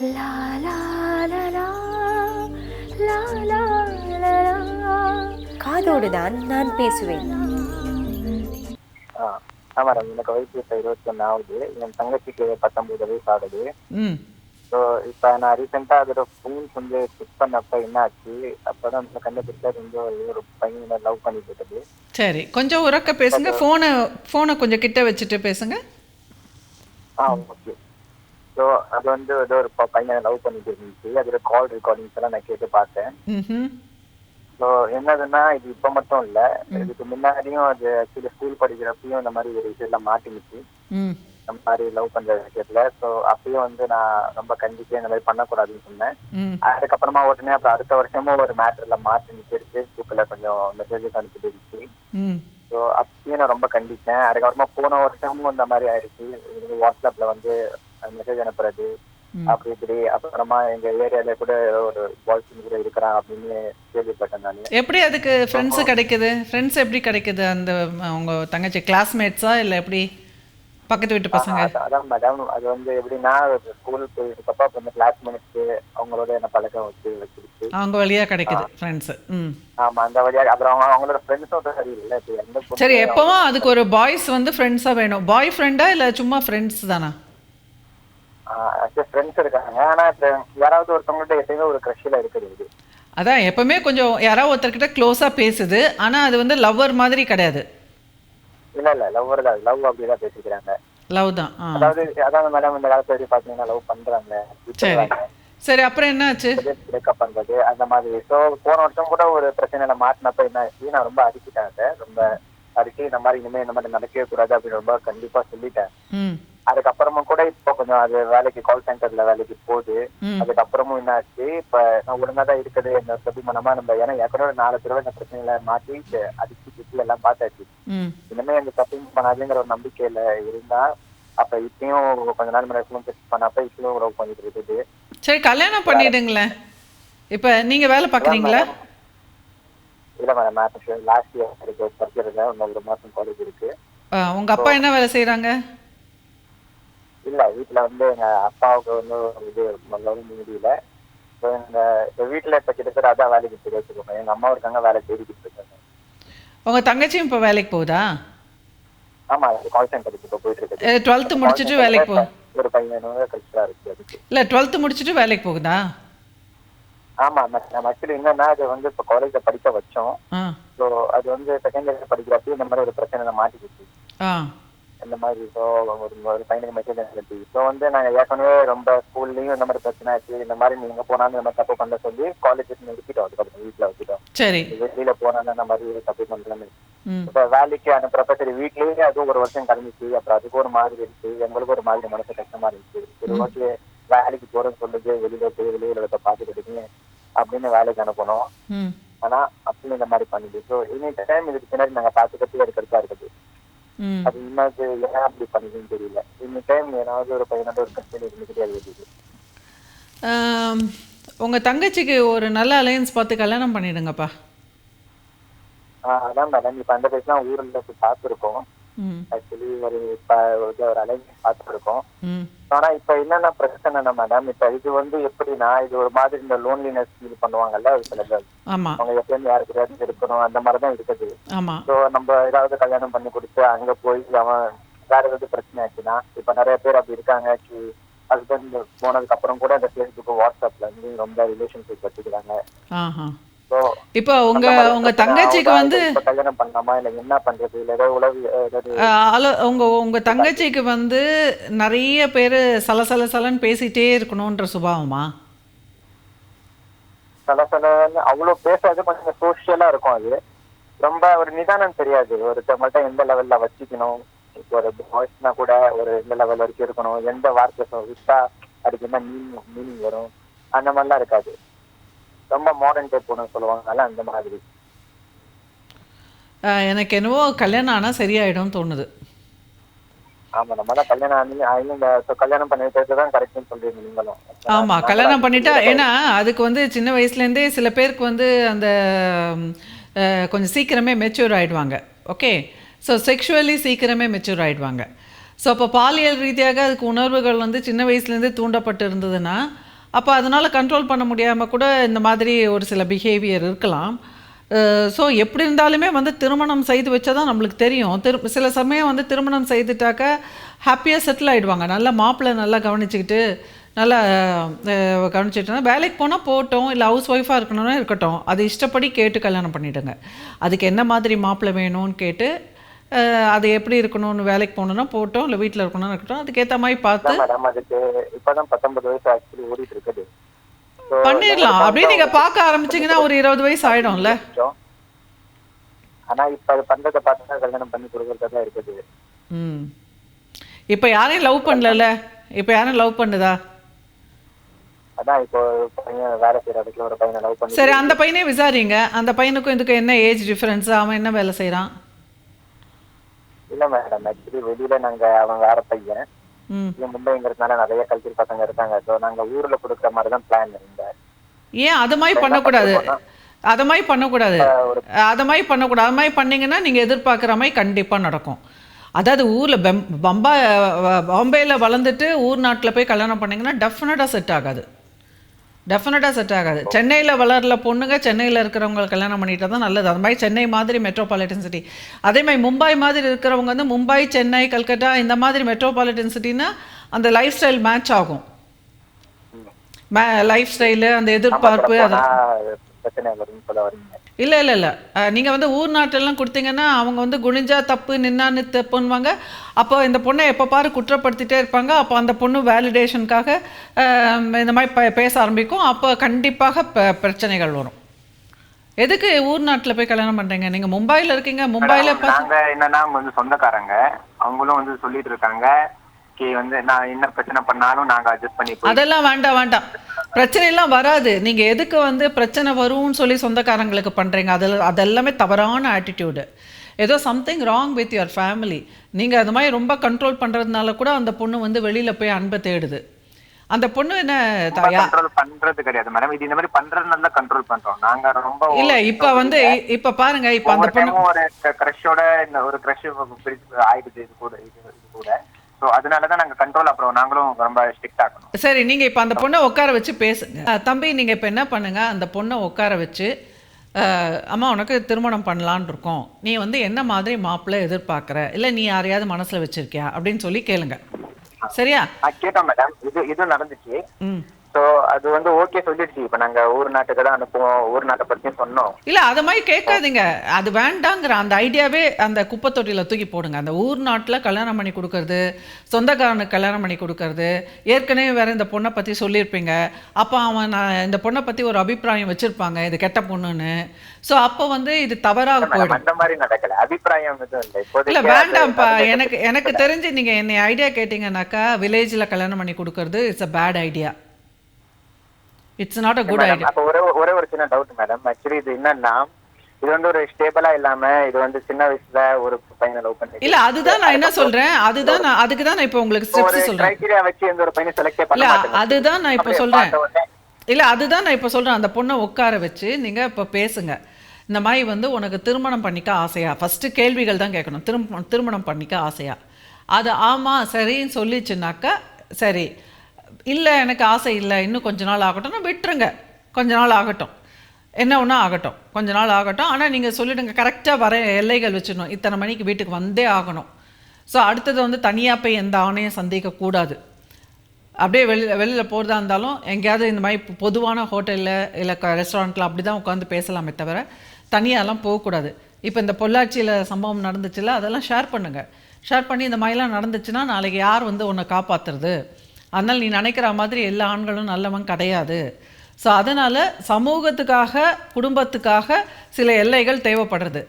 லா லா லா லா லா. காதோடு தான் நான் பேசுவேன். ஆ ஆ மேடம் எனக்கு வயசு இப்போ இருபத்தொன்று ஆகுது என் தங்கச்சிக்கு பத்தொம்பது வயசு ஆகுது. ம். ஸோ இப்போ நான் ரீசெண்டாக அதோட ஃபோன்ஸ் வந்து செக் பண்ணப்ப என்ன ஆச்சு அப்போ தான் வந்து கண்டுபிடிச்சா கொஞ்சம் ஒரு பையனை லவ் பண்ணிட்டு இருக்குது. சரி கொஞ்சம் உறக்க பேசுங்க. ஃபோனை ஃபோனை கொஞ்சம் கிட்ட வச்சுட்டு பேசுங்க. ஆ ஓகே அது வந்து ஏதோ ஒரு பையனை லவ் பண்ணிட்டு இருந்துச்சு. அதோட கால் ரெக்கார்டிங்ஸ் எல்லாம் நான் கேட்டு பார்த்தேன். ஸோ என்னதுன்னா இது இப்போ மட்டும் இல்லை. இதுக்கு முன்னாடியும் அது ஆக்சுவலி ஸ்கூல் படிக்கிறப்பையும் இந்த மாதிரி ஒரு விஷயம்லாம் மாட்டினுச்சு. இந்த மாதிரி லவ் பண்ற விஷயத்துல. ஸோ அப்பயும் வந்து நான் ரொம்ப கண்டிப்பா இந்த மாதிரி பண்ணக்கூடாதுன்னு சொன்னேன். அதுக்கப்புறமா உடனே அப்புறம் அடுத்த வருஷமும் ஒரு மேட்டர்ல மாற்றி நிற்கிறது ஃபேஸ்புக்கில் கொஞ்சம் மெசேஜஸ் அனுப்பிட்டு இருந்துச்சு ஸோ அப்பயும் நான் ரொம்ப கண்டிச்சேன். அதுக்கப்புறமா போன வருஷமும் இந்த மாதிரி ஆயிடுச்சு. வாட்ஸ்அப்ல வந்து மெசேஜ் அனுப்புறது அப்படி இப்படி அப்புறமா எங்க ஏரியால கூட ஒரு பாய்ஸ் கூட இருக்கிறான் அப்படின்னு கேள்விப்பட்டேன் நான். எப்படி அதுக்கு ஃப்ரெண்ட்ஸு கிடைக்குது? ஃப்ரெண்ட்ஸ் எப்படி கிடைக்குது? அந்த உங்க தங்கச்சி கிளாஸ்மேட்ஸா இல்லை எப்படி பக்கத்து வீட்டு பசங்க? அதான் மேடம் அது வந்து எப்படின்னா ஸ்கூல் போயிருக்கப்ப அப்புறம் இந்த கிளாஸ்மேட்ஸ் அவங்களோட என்ன பழக்கம் வச்சு வச்சிருச்சு அவங்க வழியா கிடைக்குது ஃப்ரெண்ட்ஸு ஆமா அந்த வழியா அப்புறம் அவங்க அவங்களோட ஃப்ரெண்ட்ஸும் சரியில்லை. சரி எப்பவும் அதுக்கு ஒரு பாய்ஸ் வந்து ஃப்ரெண்ட்ஸாக வேணும். பாய் ஃப்ரெண்டா இல்லை சும்மா ஃப்ரெண்ட்ஸ் தானா? ஃப்ரெண்ட்ஸ் இருக்காங்க. ஆனா யாராவது ஒருத்தவங்கள்ட்ட எப்பயுமே ஒரு க்ரஷ்ல இருக்குது இது. அதான் எப்பவுமே கொஞ்சம் யாராவது ஒருத்தர்கிட்ட க்ளோஸாக பேசுது. ஆனால் அது வந்து லவ்வர் மாதிரி கிடையாது. இல்ல இல்ல லவ் லவ் அப்படிதான் பேசிக்கிறாங்க. லவ் தான். அதாவது அதாவது மேடம் இந்த காலத்துல எப்படி பாத்தீங்கன்னா லவ் பண்றாங்க. சரி. அப்புறம் என்னாச்சு? பிரேக்கப் பண்றது அந்த மாதிரி. ஸோ போன வருஷம் கூட ஒரு பிரச்சனையில மாட்டினப்ப என்ன ஆச்சு? நான் ரொம்ப அடிக்கிட்டேன் அதை. ரொம்ப அடிச்சு இந்த மாதிரி இனிமே இந்த மாதிரி நடக்கவே கூடாது அப்படின்னு ரொம்ப கண்டிப்பா சொல்லிட்டேன். ம் அதுக்கப்புறமா கூட இப்போ கொஞ்சம் அது வேலைக்கு கால் சென்டர்ல வேலைக்கு போகுது. அதுக்கப்புறமும் என்ன ஆச்சு இப்ப நான் ஒழுங்கா தான் இருக்குது. என்ன பண்ணாம நம்ம ஏன்னா ஏற்கனவே நாலு தடவை இந்த பிரச்சனையில மாட்டி இது அடிச்சு திட்டி எல்லாம் பார்த்தாச்சு. இனிமே அந்த தப்பு பண்ணாதுங்கிற ஒரு நம்பிக்கையில இருந்தா அப்ப இப்பயும் கொஞ்ச நாள் முன்னாடி டெஸ்ட் பண்ணப்ப இப்பயும் உறவு பண்ணிட்டு இருக்குது. சரி கல்யாணம் பண்ணிடுங்களேன். இப்போ நீங்கள் வேலை பார்க்குறீங்களா இல்ல மேடம் லாஸ்ட் இயர் இருக்கு படிச்சிருக்கேன் இன்னும் ஒரு மாசம் காலேஜ் இருக்கு. உங்கள் அப்பா என்ன வேலை செய்கிறாங்க வீட்டுல வந்து எங்க அப்பாவுக்கு வந்து இது லவ் முடியல. இப்போ எங்க இப்ப வீட்டுல இப்ப கிட்டத்தட்ட அதான் வேலைக்கு போய் வச்சுக்கோங்க எங்க அம்மா இருக்காங்க வேலை தேடிக்கிட்டு இருக்காங்க. உங்கள் தங்கச்சியும் இப்போ வேலைக்கு போகுதா? ஆமா கால் சென்டருக்கு இப்போ போயிட்டு இருக்குது டுவெல்த்து முடிச்சுட்டு வேலைக்கு போ ஒரு பையனும் கழிச்சா இருக்கு அதுக்கு. இல்லை டுவெல்த்து முடிச்சுட்டு வேலைக்கு போகுதா? ஆமா நம்ம ஆக்சுவலி என்னன்னா அது வந்து இப்போ காலேஜ்ல படிக்க வச்சோம். ஸோ அது வந்து செகண்ட் இயர் படிக்கிறப்ப இந்த மாதிரி ஒரு பிரச்சனை மாட்டிக்கிச்சு. இந்த மாதிரி ஸோ ஒரு ஒரு பையனுக்கு மெசேஜ் அனுப்பி ஸோ வந்து நாங்கள் ஏற்கனவே ரொம்ப ஸ்கூல்லையும் இந்த மாதிரி பிரச்சனை ஆச்சு இந்த மாதிரி நீங்க போனாலும் இந்த மாதிரி தப்பு பண்ண சொல்லி காலேஜஸ் நிறுத்திட்டோம் அதுக்கப்புறம் வீட்டில் வச்சுட்டோம். சரி. வெளியில போனாலும் இந்த மாதிரி தப்பு பண்றேன்னு ம். இப்போ வேலைக்கு அனுப்புறப்ப சரி வீட்லயே அதுவும் ஒரு வருஷம் கழிஞ்சிச்சு அப்புறம் அதுக்கு ஒரு மாதிரி இருந்துச்சு எங்களுக்கு ஒரு மாதிரி மனசு கஷ்டமா இருந்துச்சு. சரி ஓகே வேலைக்கு போறேன்னு சொல்லுது வெளியில போய் வெளியில இருக்க பார்த்துக்கிட்டு அப்படின்னு வேலைக்கு அனுப்பணும். ஆனா அப்படின்னு இந்த மாதிரி பண்ணுது ஸோ எனி டைம் இதுக்கு பின்னாடி நாங்க பார்த்துக்கிட்டே இருக்கிறதா இருக்குது. அது இன்னது ஏன் அப்படி பண்ணுதுன்னு தெரியல. இந்த டைம் ஏதாவது ஒரு பையனோட ஒரு கஷ்டம் இருந்துகிட்டே இருக்குது உங்கள் தங்கச்சிக்கு ஒரு நல்ல அலையன்ஸ் பார்த்து கல்யாணம் பண்ணிடுங்கப்பா. அதான் மேடம் இப்ப அந்த பேசலாம் ஊர்ல பார்த்துருக்கோம். ஆக்சுவலி ஒரு இப்ப ஒரு அலைஞ்சி பார்த்துருக்கோம். ம். ஆனா இப்ப என்னென்ன பிரச்சனைனா மேடம் இப்ப இது வந்து எப்படின்னா இது ஒரு மாதிரி இந்த லோன்லினஸ் ஃபீல் பண்ணுவாங்கல்ல ஒரு சில பேர். அவங்க எப்பயும் யாருக்கு இருக்கணும் அந்த மாதிரி தான் இருக்குது ஸோ நம்ம ஏதாவது கல்யாணம் பண்ணி கொடுத்து அங்க போய் அவன் வேற ஏதாவது பிரச்சனை ஆச்சுன்னா இப்ப நிறைய பேர் அப்படி இருக்காங்க ஹஸ்பண்ட் போனதுக்கு அப்புறம் கூட இந்த ஃபேஸ்புக் வாட்ஸ்அப்ல வந்து ரொம்ப ரிலேஷன்ஷிப் வச்சுக்கிறாங்க. இப்போ உங்கள் உங்கள் தங்கச்சிக்கு வந்து கல்யாணம் பண்ணலாமா? இல்ல என்ன பண்றது? இல்ல ஏதாவது உளவு ஏதாவது அலோ உங்கள் உங்கள் தங்கச்சிக்கு வந்து நிறைய பேர் சலசல சலன்னு பேசிகிட்டே இருக்கணுன்ற சுபாவமா? சில சில அவ்வளவு பேசாது கொஞ்சம் சோஷியலா இருக்கும் அது. ரொம்ப ஒரு நிதானம் தெரியாது. ஒருத்தவங்கள்ட்ட எந்த லெவல்ல வச்சுக்கணும்? ஒரு வாய்ஸ்னா கூட ஒரு எந்த லெவல் வரைக்கும் இருக்கணும்? எந்த வார்த்தை விட்டா அதுக்கு என்ன மீனிங் மீனிங் வரும்? அந்த மாதிரிலாம் இருக்காது. ரொம்ப மாடர்ன் டைப் ஒன்று சொல்லுவாங்கல்ல அந்த மாதிரி. எனக்கு என்னவோ கல்யாணம் ஆனால் சரியாயிடும் தோணுது. ஆமா நம்ம கல்யாணம் ஆகி இந்த கல்யாணம் பண்ணிட்டு தான் கரெக்ட்னு சொல்றீங்க நீங்களும். ஆமாம் கல்யாணம் பண்ணிட்டா ஏன்னா அதுக்கு வந்து சின்ன வயசுலேருந்தே சில பேருக்கு வந்து அந்த கொஞ்சம் சீக்கிரமே மெச்சூர் ஆயிடுவாங்க. ஓகே ஸோ செக்ஷுவலி சீக்கிரமே மெச்சூர் ஆயிடுவாங்க. ஸோ அப்போ பாலியல் ரீதியாக அதுக்கு உணர்வுகள் வந்து சின்ன வயசுலேருந்தே தூண்டப்பட்டு இருந்ததுன்னா அப்போ அதனால் கண்ட்ரோல் பண்ண முடியாமல் கூட இந்த மாதிரி ஒரு சில பிஹேவியர் இருக்கலாம். ஸோ எப்படி இருந்தாலுமே வந்து திருமணம் செய்து வச்சா தான் நம்மளுக்கு தெரியும். திரு சில சமயம் வந்து திருமணம் செய்துட்டாக்க ஹாப்பியாக செட்டில் ஆகிடுவாங்க நல்லா மாப்பிள்ளை நல்லா கவனிச்சுக்கிட்டு நல்லா அஹ், கவனிச்சிட்டோன்னா வேலைக்கு போனால் போகட்டும் இல்லை ஹவுஸ் ஒய்ஃபாக இருக்கணும்னா இருக்கட்டும். அது இஷ்டப்படி கேட்டு கல்யாணம் பண்ணிவிடுங்க அதுக்கு என்ன மாதிரி மாப்பிள்ளை வேணும்னு கேட்டு அது எப்படி இருக்கணும்னு வேலைக்கு போகணுன்னா போகட்டும் இல்லை வீட்டில் இருக்கணும்னு இருக்கட்டும். அதுக்கேற்ற மாதிரி பார்த்து மேடம் அதுக்கு இப்பதான் பத்தொன்பது வயசு ஆக்சுவலி ஓடிட்டு இருக்குது பண்ணிடலாம். அப்படியே நீங்கள் பார்க்க ஆரம்பிச்சிங்கன்னா ஒரு இருபது வயசு ஆகிடும்ல கொஞ்சம். ஆனா இப்ப அது பண்றதை பார்த்தா கல்யாணம் பண்ணி கொடுக்கறதா தான் இருக்குது. ம். இப்போ யாரையும் லவ் பண்ணலல்ல? இப்போ யாரும் லவ் பண்ணுதா? அதான் இப்போ பையன் வேலை செய்யற இடத்துல ஒரு பையனை லவ் பண்ணி சரி அந்த பையனே விசாரிங்க. அந்த பையனுக்கும் இதுக்கும் என்ன ஏஜ் டிஃப்ரென்ஸ்? அவன் என்ன வேலை செய்கிறான் இல்ல மேடம் ஆக்சுவலி வெளியில நாங்க அவன் வேற பையன். இங்க மும்பைங்கிறதுனால நிறைய கல்ச்சர் பசங்க இருக்காங்க. ஸோ நாங்க ஊர்ல கொடுக்குற மாதிரி தான் பிளான் இந்த ஏன் அது மாதிரி பண்ணக்கூடாது? அது மாதிரி பண்ணக்கூடாது. அது மாதிரி பண்ணக்கூடாது. அது மாதிரி பண்ணீங்கன்னா நீங்கள் எதிர்பார்க்குற மாதிரி கண்டிப்பாக நடக்கும். அதாவது ஊரில் பெம் பம்பா பாம்பேயில் வளர்ந்துட்டு ஊர் நாட்டில் போய் கல்யாணம் பண்ணீங்கன்னா டெஃபினட்டாக செட் ஆகாது. டெஃபினட்டாக செட் ஆகாது. சென்னையில் வளரல பொண்ணுங்க சென்னையில் இருக்கிறவங்க கல்யாணம் பண்ணிட்டா தான் நல்லது. அது மாதிரி சென்னை மாதிரி மெட்ரோபாலிட்டன் சிட்டி அதே மாதிரி மும்பை மாதிரி இருக்கிறவங்க வந்து மும்பை சென்னை கல்கட்டா இந்த மாதிரி மெட்ரோபாலிட்டன் சிட்டினா அந்த லைஃப் ஸ்டைல் மேட்ச் ஆகும் லைஃப் ஸ்டைலு அந்த எதிர்பார்ப்பு அது போனா பிரச்சனை வரும்னு சொல்ல வரீங்க இல்லை இல்லை இல்லை. நீங்கள் வந்து ஊர் நாட்டெல்லாம் கொடுத்தீங்கன்னா அவங்க வந்து குனிஞ்சா தப்பு நின்னான்னு தப்புன்னுவாங்க அப்போ இந்த பொண்ணை எப்போ பாரு குற்றப்படுத்திட்டே இருப்பாங்க. அப்போ அந்த பொண்ணு வேலிடேஷனுக்காக இந்த மாதிரி பே- பேச ஆரம்பிக்கும். அப்போ கண்டிப்பாக ப- பிரச்சனைகள் வரும். எதுக்கு ஊர் நாட்டில் போய் கல்யாணம் பண்ணுறீங்க நீங்கள் மும்பையில் இருக்கீங்க. மும்பையில் என்னன்னா வந்து சொந்தக்காரங்க. அவங்களும் வந்து சொல்லிட்டு இருக்காங்க. வந்து நான் என்ன பிரச்சனை பண்ணாலும் நாங்க அட்ஜஸ்ட் பண்ணி அதெல்லாம் வேண்டாம் வேண்டாம். பிரச்சனையெல்லாம் வராது. நீங்கள் எதுக்கு வந்து பிரச்சனை வரும்னு சொல்லி சொந்தக்காரங்களுக்கு பண்ணுறீங்க அதில் அதெல்லாமே தவறான ஆட்டிடியூடு ஏதோ something wrong with your family நீங்கள் அது மாதிரி ரொம்ப கண்ட்ரோல் பண்ணுறதுனால கூட அந்த பொண்ணு வந்து வெளியில் போய் அன்பை தேடுது. அந்த பொண்ணு என்ன கண்ட்ரோல் பண்றது கிடையாது. மேடம் இது இந்த மாதிரி பண்றதுனால தான் கண்ட்ரோல் பண்றோம். நாங்க ரொம்ப இல்லை இப்போ வந்து இப்போ பாருங்க இப்போ அந்த பொண்ணு ஒரு கிரஷோட இந்த ஒரு கிரஷ் ஆயிடுது இது கூட இது இது கூட சோ அதனாலதான் நாங்க கண்ட்ரோல் அப்புறம் நாங்களும் ரொம்ப ஸ்ட்ரிக்ட் ஆக்கணும் சரி நீங்கள் இப்போ அந்த பொண்ணை உட்கார வச்சு பேசுங்க. தம்பி நீங்கள் இப்போ என்ன பண்ணுங்க? அந்த பொண்ணை உட்கார வச்சு அம்மா உனக்கு திருமணம் பண்ணலான் இருக்கோம். நீ வந்து என்ன மாதிரி மாப்பிள்ளை எதிர்பார்க்குற? இல்லை நீ யாரையாவது மனசில் வச்சிருக்கியா? அப்படின்னு சொல்லி கேளுங்க. சரியா? கேட்டோம் மேடம் இது இது நடந்துச்சு. சோ அது வந்து ஓகே சொல்லிடுச்சு. இப்ப நாங்க ஊர் நாட்டுக்கு தான் அனுப்புவோம். ஊர் நாட்டை பத்தியும் சொன்னோம். இல்லை அது மாதிரி கேட்காதீங்க. அது வேண்டாங்கிற அந்த ஐடியாவே அந்த குப்பை தொட்டியில் தூக்கி போடுங்க. அந்த ஊர் நாட்டில் கல்யாணம் பண்ணி கொடுக்கறது சொந்தக்காரனுக்கு கல்யாணம் பண்ணி கொடுக்கறது ஏற்கனவே வேற இந்த பொண்ணை பற்றி சொல்லியிருப்பீங்க. அப்போ அவன் நான் இந்த பொண்ணை பற்றி ஒரு அபிப்பிராயம் வச்சுருப்பாங்க. இது கெட்ட பொண்ணுன்னு. ஸோ அப்போ வந்து இது தவறாக போயிடும். அந்த மாதிரி நடக்கல. அபிப்பிராயம் இல்லை. வேண்டாம்ப்பா. எனக்கு எனக்கு தெரிஞ்சு நீங்கள் என்னை ஐடியா கேட்டிங்கனாக்கா வில்லேஜில் கல்யாணம் பண்ணி கொடுக்கறது it's a bad idea it's not a good idea ஒரே ஒரே ஒரு சின்ன டவுட் மேடம் ஆக்சுவலி இது என்னன்னா இது வந்து ஒரு ஸ்டேபிளா இல்லாம இது வந்து சின்ன வயசுல ஒரு பையனை லவ் பண்ணி இல்ல அதுதான் நான் என்ன சொல்றேன். அதுதான் நான் அதுக்கு தான் நான் இப்போ உங்களுக்கு ஸ்டெப்ஸ் சொல்றேன். கிரைட்டீரியா வச்சு எந்த ஒரு பையனை செலக்டே பண்ண இல்ல மாட்டேங்க. அதுதான் நான் இப்போ சொல்றேன். இல்ல அதுதான் நான் இப்போ சொல்றேன். அந்த பொண்ணை உட்கார வச்சு நீங்க இப்போ பேசுங்க. இந்த மாதிரி வந்து உனக்கு திருமணம் பண்ணிக்க ஆசையா? ஃபர்ஸ்ட் கேள்விகள் தான் கேட்கணும். திரும்ப திருமணம் பண்ணிக்க ஆசையா? அது ஆமா சரின்னு சொல்லிச்சுனாக்கா சரி. இல்லை எனக்கு ஆசை இல்லை. இன்னும் கொஞ்ச நாள் ஆகட்டும்னா விட்டுருங்க. கொஞ்ச நாள் ஆகட்டும். என்ன ஒன்றா ஆகட்டும். கொஞ்ச நாள் ஆகட்டும். ஆனால் நீங்கள் சொல்லிவிடுங்க கரெக்டாக வர எல்லைகள் வச்சிடணும். இத்தனை மணிக்கு வீட்டுக்கு வந்தே ஆகணும். ஸோ அடுத்தது வந்து தனியாக போய் எந்த ஆணையும் சந்திக்கக்கூடாது அப்படியே வெளியில் வெளியில் போகிறதா இருந்தாலும் எங்கேயாவது இந்த மாதிரி பொ- பொதுவான ஹோட்டலில் இல்லை ரெஸ்டாரண்ட்டில் அப்படி தான் உட்காந்து பேசலாமே தவிர தனியாலாம் போகக்கூடாது. இப்போ இந்த பொள்ளாச்சியில் சம்பவம் நடந்துச்சுல அதெல்லாம் ஷேர் பண்ணுங்கள் ஷேர் பண்ணி இந்த மாதிரிலாம் நடந்துச்சுன்னா நாளைக்கு யார் வந்து உன்னை காப்பாற்றுறது அதனால் நீ நினைக்கிற மாதிரி எல்லா ஆண்களும் நல்லவன் கிடையாது. ஸோ அதனால் சமூகத்துக்காக குடும்பத்துக்காக சில எல்லைகள் தேவைப்படுறது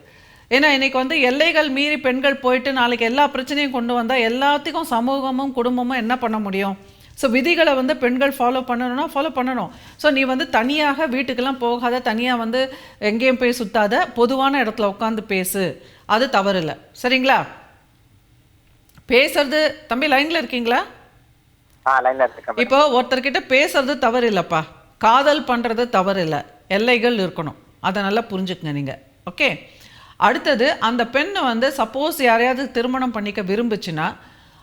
ஏன்னா இன்றைக்கி வந்து எல்லைகள் மீறி பெண்கள் போயிட்டு நாளைக்கு எல்லா பிரச்சனையும் கொண்டு வந்தால் எல்லாத்துக்கும் சமூகமும் குடும்பமும் என்ன பண்ண முடியும்? ஸோ விதிகளை வந்து பெண்கள் ஃபாலோ பண்ணணும்னா ஃபாலோ பண்ணணும். ஸோ நீ வந்து தனியாக வீட்டுக்கெல்லாம் போகாத தனியாக வந்து எங்கேயும் போய் சுற்றாத பொதுவான இடத்துல உட்காந்து பேசு. அது தவறு இல்லை சரிங்களா? பேசுறது தம்பி லைனில் இருக்கீங்களா? இப்போ ஒருத்தர்கிட்ட பேசுறது தவறு இல்லைப்பா காதல் பண்றது தவறு இல்லை எல்லைகள் இருக்கணும். அதை நல்லா புரிஞ்சுக்கங்க நீங்க. ஓகே? அடுத்தது அந்த பெண்ணை வந்து சப்போஸ் யாரையாவது திருமணம் பண்ணிக்க விரும்புச்சுன்னா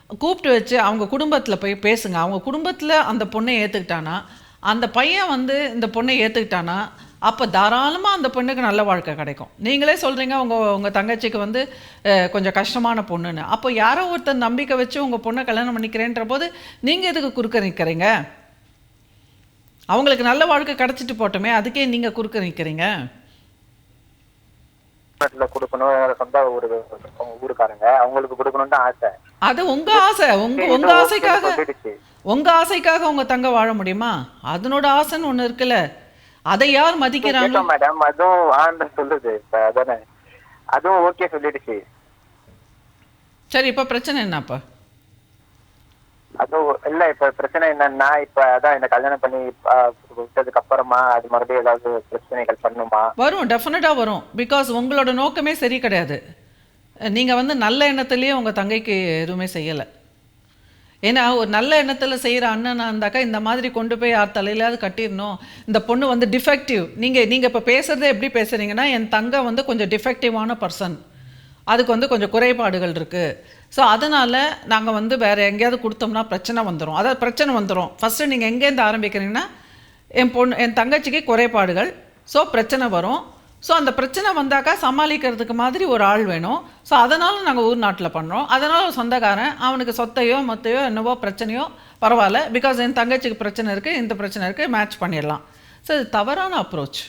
கூப்பிட்டு வச்சு அவங்க குடும்பத்தில் போய் பேசுங்க. அவங்க குடும்பத்தில் அந்த பொண்ணை ஏற்றுக்கிட்டானா அந்த பையன் வந்து இந்த பொண்ணை ஏற்றுக்கிட்டானா அப்போ தாராளமாக அந்த பொண்ணுக்கு நல்ல வாழ்க்கை கிடைக்கும். நீங்களே சொல்கிறீங்க உங்கள் உங்கள் தங்கச்சிக்கு வந்து கொஞ்சம் கஷ்டமான பொண்ணுன்னு. அப்போ யாரோ ஒருத்தர் நம்பிக்கை வச்சு உங்கள் பொண்ணை கல்யாணம் பண்ணிக்கிறேன்ற போது நீங்கள் எதுக்கு குறுக்க நிற்கிறீங்க அவங்களுக்கு நல்ல வாழ்க்கை கிடச்சிட்டு போட்டோமே அதுக்கே நீங்கள் குறுக்க நிற்கிறீங்க கொடுக்கணும் சொந்த ஊரு ஊருக்காரங்க அவங்களுக்கு கொடுக்கணும்னு ஆசை. அது உங்க ஆசை. உங்க உங்க ஆசைக்காக உங்க ஆசைக்காக உங்க தங்க வாழ முடியுமா? அதனோட ஆசைன்னு ஒண்ணு இருக்குல்ல. அதை யார் மதிக்கிறாங்க மேடம் அதுவும் ஆண்டு சொல்லுது. அதானே. அதுவும் ஓகே சொல்லிடுச்சு. சரி இப்ப பிரச்சனை என்னப்பா? அதுவும் இல்ல இப்ப பிரச்சனை என்னன்னா இப்ப அதான் இந்த கல்யாணம் பண்ணி விட்டதுக்கு அப்புறமா அது மறுபடியும் ஏதாவது பிரச்சனைகள் பண்ணுமா? வரும் டெஃபினட்டா வரும். பிகாஸ் உங்களோட நோக்கமே சரி கிடையாது. நீங்க வந்து நல்ல எண்ணத்திலேயே உங்க தங்கைக்கு எதுவுமே செய்யலை. ஏன்னா ஒரு நல்ல எண்ணத்தில் செய்கிற அண்ணனா இருந்தாக்கா இந்த மாதிரி கொண்டு போய் யார் தலையிலாவது கட்டிடணும். இந்த பொண்ணு வந்து டிஃபெக்டிவ் நீங்கள் நீங்கள் இப்போ பேசுகிறதே எப்படி பேசுகிறீங்கன்னா என் தங்கை வந்து கொஞ்சம் டிஃபெக்டிவான பர்சன் அதுக்கு வந்து கொஞ்சம் குறைபாடுகள் இருக்குது ஸோ அதனால் நாங்கள் வந்து வேறு எங்கேயாவது கொடுத்தோம்னா பிரச்சனை வந்துடும் அதாவது பிரச்சனை வந்துடும் ஃபஸ்ட்டு நீங்கள் எங்கேருந்து ஆரம்பிக்கிறீங்கன்னா என் பொண்ணு என் தங்கச்சிக்கு குறைபாடுகள். ஸோ பிரச்சனை வரும். ஸோ அந்த பிரச்சனை வந்தாக்கா சமாளிக்கிறதுக்கு மாதிரி ஒரு ஆள் வேணும். ஸோ அதனால் நாங்கள் ஊர் நாட்டில் பண்ணுறோம் அதனால் ஒரு சொந்தக்காரன் அவனுக்கு சொத்தையோ மொத்தையோ என்னவோ பிரச்சனையோ பரவாயில்ல. பிகாஸ் என் தங்கச்சிக்கு பிரச்சனை இருக்குது இந்த பிரச்சனை இருக்குது மேட்ச் பண்ணிடலாம். ஸோ இது தவறான அப்ரோச்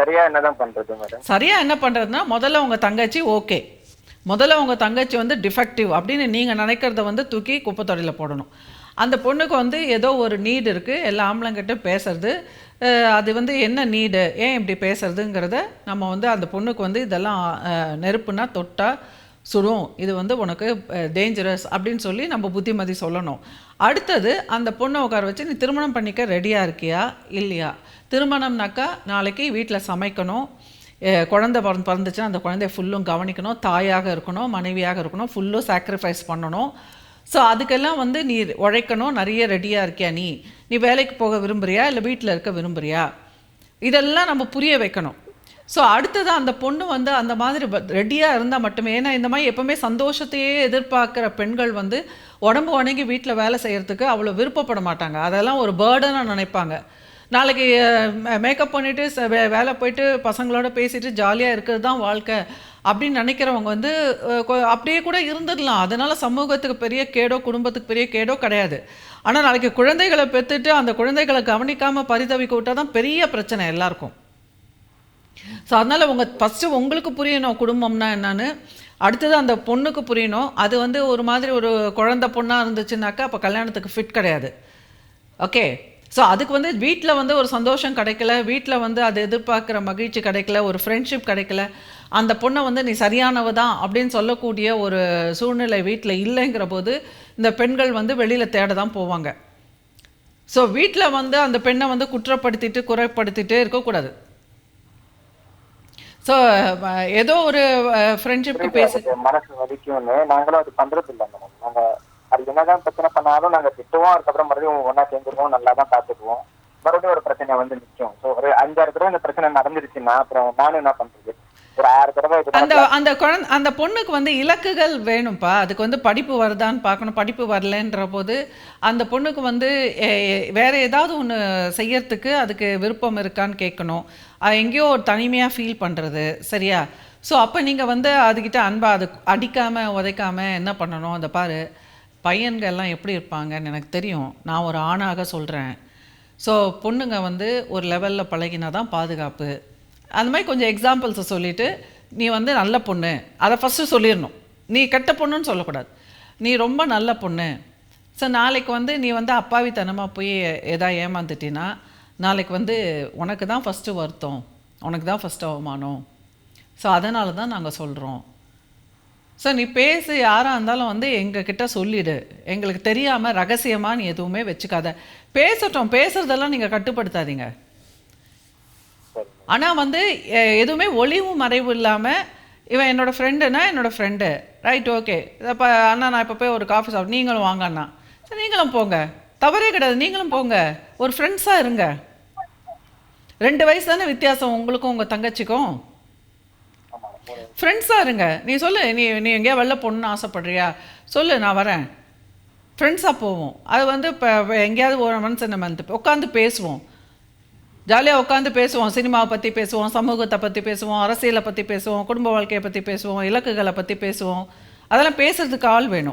சரியா என்னதான் பண்றது சரியா என்ன பண்ணுறதுனா முதல்ல உங்கள் தங்கச்சி ஓகே முதல்ல உங்கள் தங்கச்சி வந்து டிஃபெக்டிவ் அப்படின்னு நீங்கள் நினைக்கிறத வந்து தூக்கி குப்பைத்தொடையில் போடணும். அந்த பொண்ணுக்கு வந்து ஏதோ ஒரு நீடு இருக்குது எல்லா ஆம்பளைங்கிட்ட பேசுறது. அது வந்து என்ன நீடு ஏன் இப்படி பேசுறதுங்கிறத நம்ம வந்து அந்த பொண்ணுக்கு வந்து இதெல்லாம் நெருப்புனா தொட்டா சுடும். இது வந்து உனக்கு டேஞ்சரஸ் அப்படின்னு சொல்லி நம்ம புத்திமதி சொல்லணும். அடுத்தது அந்த பொண்ணை உட்கார வச்சு நீ திருமணம் பண்ணிக்க ரெடியாக இருக்கியா? இல்லையா? திருமணம்னாக்கா நாளைக்கு வீட்டில் சமைக்கணும். அஹ் குழந்தை பிறந்து பிறந்துச்சுன்னா அந்த குழந்தைய ஃபுல்லும் கவனிக்கணும். தாயாக இருக்கணும் மனைவியாக இருக்கணும் ஃபுல்லும் சாக்ரிஃபைஸ் பண்ணணும். ஸோ அதுக்கெல்லாம் வந்து நீ உழைக்கணும் நிறைய ரெடியாக இருக்கியா நீ? நீ வேலைக்கு போக விரும்புகிறியா இல்லை வீட்டில் இருக்க விரும்புகிறியா இதெல்லாம் நம்ம புரிய வைக்கணும். ஸோ அடுத்தது அந்த பொண்ணு வந்து அந்த மாதிரி ரெடியாக இருந்தால் மட்டுமே ஏன்னா இந்த மாதிரி எப்போவுமே சந்தோஷத்தையே எதிர்பார்க்குற பெண்கள் வந்து உடம்பு உணங்கி வீட்டில் வேலை செய்கிறதுக்கு அவ்வளோ விருப்பப்பட மாட்டாங்க. அதெல்லாம் ஒரு பேர்டனாக நினைப்பாங்க. நாளைக்கு மேக்கப் பண்ணிவிட்டு வேலை போயிட்டு பசங்களோட பேசிட்டு ஜாலியாக இருக்கிறது தான் வாழ்க்கை. அப்படின்னு நினைக்கிறவங்க வந்து அப்படியே கூட இருந்துடலாம். அதனால் சமூகத்துக்கு பெரிய கேடோ குடும்பத்துக்கு பெரிய கேடோ கிடையாது. ஆனால் நாளைக்கு குழந்தைகளை பெற்றுட்டு அந்த குழந்தைகளை கவனிக்காமல் பரிதவிக்க விட்டால் தான் பெரிய பிரச்சனை எல்லாருக்கும். ஸோ அதனால் உங்கள் ஃபஸ்ட்டு உங்களுக்கு புரியணும் குடும்பம்னா என்னன்னு. அடுத்தது அந்த பொண்ணுக்கு புரியணும். அது வந்து ஒரு மாதிரி ஒரு குழந்த பொண்ணாக இருந்துச்சுனாக்கா அப்போ கல்யாணத்துக்கு ஃபிட் கிடையாது. ஓகே ஸோ அதுக்கு வந்து வீட்டில் வந்து ஒரு சந்தோஷம் கிடைக்கல. வீட்டில் வந்து அது எதிர்பார்க்குற மகிழ்ச்சி கிடைக்கல. ஒரு ஃப்ரெண்ட்ஷிப் கிடைக்கல. அந்த பொண்ணை வந்து நீ சரியானவ தான் அப்படின்னு சொல்லக்கூடிய ஒரு சூழ்நிலை வீட்டில் இல்லைங்கிற போது இந்த பெண்கள் வந்து வெளியில் தேட தான் போவாங்க. ஸோ வீட்டில் வந்து அந்த பெண்ணை வந்து குற்றப்படுத்திட்டு குறைப்படுத்திட்டே இருக்கக்கூடாது. ஸோ ஏதோ ஒரு ஃப்ரெண்ட்ஷிப்க்கு பேசி மனசு வலிக்கும்னு நாங்களும் அது பண்ணுறது இல்லை மேடம் நாங்க அது என்னதான் பிரச்சனை பண்ணாலும் நாங்க திட்டுவோம் அதுக்கப்புறம் மறுபடியும் ஒண்ணா சேர்ந்துருவோம் நல்லா தான் பார்த்துக்குவோம். மறுபடியும் ஒரு பிரச்சனை வந்து நிற்கும் ஸோ ஒரு அஞ்சாறு தடவை இந்த பிரச்சனை நடந்துருச்சுன்னா அப்புறம் நானும் என்ன பண்றது? அந்த அந்த குழந்தை அந்த பொண்ணுக்கு வந்து இலக்குகள் வேணும்ப்பா. அதுக்கு வந்து படிப்பு வருதான்னு பார்க்கணும். படிப்பு வரலன்ற போது அந்த பொண்ணுக்கு வந்து வேற ஏதாவது ஒன்று செய்யறதுக்கு அதுக்கு விருப்பம் இருக்கான்னு கேட்கணும். எங்கேயோ ஒரு தனிமையாக ஃபீல் பண்ணுறது சரியா? ஸோ அப்போ நீங்கள் வந்து அதுக்கிட்ட அன்பா அது அடிக்காமல் உதைக்காம என்ன பண்ணணும்? அந்த பாரு. பையன்கள் எல்லாம் எப்படி இருப்பாங்கன்னு எனக்கு தெரியும். நான் ஒரு ஆணாக சொல்கிறேன் ஸோ பொண்ணுங்க வந்து ஒரு லெவலில் பழகினா தான் பாதுகாப்பு. அந்த மாதிரி கொஞ்சம் எக்ஸாம்பிள்ஸை சொல்லிவிட்டு நீ வந்து நல்ல பொண்ணு. அதை ஃபஸ்ட்டு சொல்லிடணும். நீ கெட்ட பொண்ணுன்னு சொல்லக்கூடாது. நீ ரொம்ப நல்ல பொண்ணு. ஸோ நாளைக்கு வந்து நீ வந்து அப்பாவித்தனமாக போய் எதா ஏமாந்துட்டினா நாளைக்கு வந்து உனக்கு தான் ஃபஸ்ட்டு வருத்தம். உனக்கு தான் ஃபஸ்ட்டு அவமானம். ஸோ அதனால தான் நாங்கள் சொல்கிறோம் ஸோ நீ பேசு யாராக இருந்தாலும் வந்து எங்ககிட்ட சொல்லிடு. எங்களுக்கு தெரியாமல் ரகசியமாக நீ எதுவுமே வச்சுக்காத. பேசட்டும். பேசுறதெல்லாம் நீங்கள் கட்டுப்படுத்தாதீங்க. ஆனால் வந்து எதுவுமே ஒளிவு மறைவு இல்லாமல் இவன் என்னோட ஃப்ரெண்டுனா என்னோட ஃப்ரெண்டு ரைட் ஓகே இப்போ அண்ணா நான் இப்போ போய் ஒரு காஃபி சாப்பிட்டு நீங்களும் வாங்க அண்ணா. சரி நீங்களும் போங்க. தவறே கிடையாது நீங்களும் போங்க. ஒரு ஃப்ரெண்ட்ஸாக இருங்க. ரெண்டு வயசு தானே வித்தியாசம் உங்களுக்கும் உங்கள் தங்கச்சிக்கும்? ஃப்ரெண்ட்ஸாக இருங்க. நீ சொல்லு நீ நீ எங்கேயா வெளில போகணுன்னு ஆசைப்படுறியா? சொல்லு நான் வரேன். ஃப்ரெண்ட்ஸாக போவோம். அது வந்து இப்போ எங்கேயாவது ஒரு ஒன்ஸ் இந்த மந்த் உட்காந்து பேசுவோம். ஜாலியாக உட்காந்து பேசுவோம். சினிமாவை பற்றி பேசுவோம் சமூகத்தை பற்றி பேசுவோம் அரசியலை பற்றி பேசுவோம் குடும்ப வாழ்க்கையை பற்றி பேசுவோம் இலக்குகளை பற்றி பேசுவோம். அதெல்லாம் பேசுறதுக்கு ஆள் வேணும்.